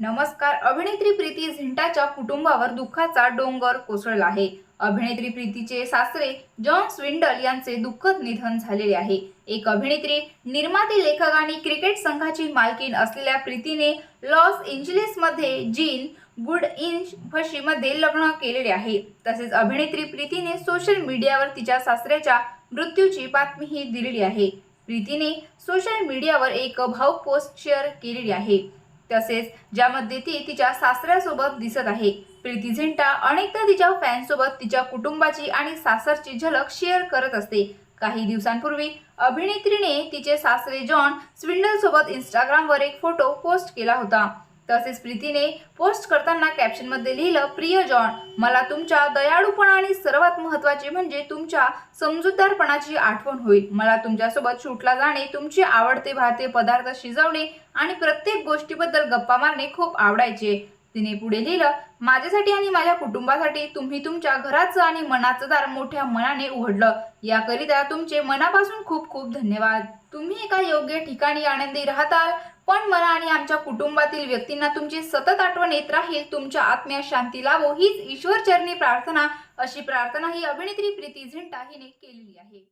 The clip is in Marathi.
नमस्कार अभिनेत्री प्रीती झिंटाच्या कुटुंबावर दुःखाचा डोंगर कोसळला आहे. अभिनेत्री प्रीतीचे सासरे जॉन स्विंडल यांचे दुःखद निधन झालेले आहे. एक अभिनेत्री निर्माते लेखक आणि क्रिकेट संघाची मालकीन असलेल्या प्रीतीने लॉस एंजलिसमध्ये जीन गुड इन फशीमध्ये लग्न केलेले आहे. तसेच अभिनेत्री प्रीतीने सोशल मीडियावर तिच्या सासऱ्याच्या मृत्यूची बातमीही दिलेली आहे. प्रीतीने सोशल मीडियावर एक भाऊक पोस्ट शेअर केलेली आहे. तसेच ज्यामध्ये ती तिच्या सासऱ्यासोबत दिसत आहे. प्रीती झिंटा अनेकदा तिच्या फॅनसोबत तिच्या कुटुंबाची आणि सासरची झलक शेअर करत असते. काही दिवसांपूर्वी अभिनेत्रीने तिचे सासरे जॉन स्विंडल सोबत इंस्टाग्रामवर एक फोटो पोस्ट केला होता. तसेच प्रीतीने पोस्ट करताना कॅप्शनमध्ये लिहिलं प्रिय जॉन मला तुमच्या दयाळूपणा आणि सर्वात महत्त्वाचे म्हणजे तुमच्या समजूतदारपणाची आठवण होईल. मला तुमच्यासोबत शूटला जाणे तुमचे आवडते भारतीय पदार्थ शिजवणे आणि प्रत्येक गोष्टीबद्दल गप्पा मारणे खूप आवडायचे. तिने पुढे लिहिलं माझ्यासाठी आणि माझ्या कुटुंबासाठी तुम्ही तुमच्या घराचं आणि मनाचं दार मोठ्या मनाने उघडलं. याकरिता तुमचे मनापासून खूप खूप धन्यवाद. तुम्ही एका योग्य ठिकाणी आनंदी राहताल पण मला आणि आमच्या कुटुंबातील व्यक्तींना तुमची सतत आठवण येत राहील. तुमच्या आत्म्या शांती लाभो हीच ईश्वरचरणी प्रार्थना. अशी प्रार्थना ही अभिनेत्री प्रीती झिंटा हिने केलेली आहे.